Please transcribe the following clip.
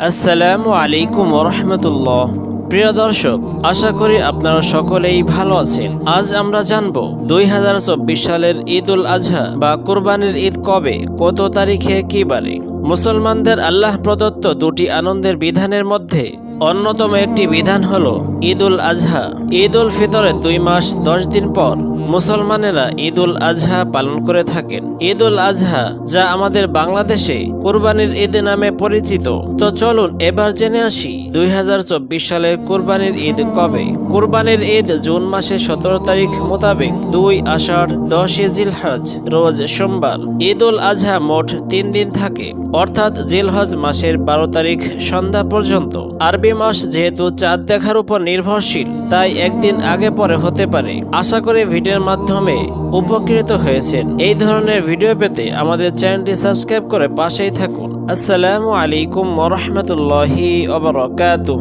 আসসালামু আলাইকুম রহমতুল্লাহ। প্রিয় দর্শক, আশা করি আপনারা সকলেই ভালো আছেন। আজ আমরা জানব, দুই হাজার চব্বিশ সালের ঈদ উল আজহা বা কোরবানির ঈদ কবে, কত তারিখে, কি বারে? মুসলমানদের আল্লাহ প্রদত্ত দুটি আনন্দের বিধানের মধ্যে অন্যতম একটি বিধান হল ঈদ উল আজহা। ঈদ উল ফিতরের দুই মাস, দশ দিন পর মুসলমানেরা ঈদ উল আজহা পালন করে থাকেন। ঈদ উল আজহা, যা আমাদের বাংলাদেশে কোরবানির ঈদ নামে পরিচিত। তো চলুন এবার জেনে আসি দুই হাজার চব্বিশ সালে কোরবানির ঈদ কবে? কোরবানির ঈদ জুন মাসের সতেরো তারিখ মোতাবেক দুই আষাঢ়, দশই জিলহজ, রোজ সোমবার। ঈদ উল আজহা মোট তিন দিন থাকে। অর্থাৎ জিলহজ মাসের বারো তারিখ সন্ধ্যা পর্যন্ত। আরবি মাস যেহেতু চাঁদ দেখার উপর নির্ভরশীল, তাই একদিন আগে পরে হতে পারে। আশা করি ভিডিওর মাধ্যমে উপকৃত হয়েছেন। এই ধরনের ভিডিও পেতে আমাদের চ্যানেলটি সাবস্ক্রাইব করে পাশেই থাকুন। আসসালামু আলাইকুম ওরহমতুল্লাহি ওবরাকাতুহ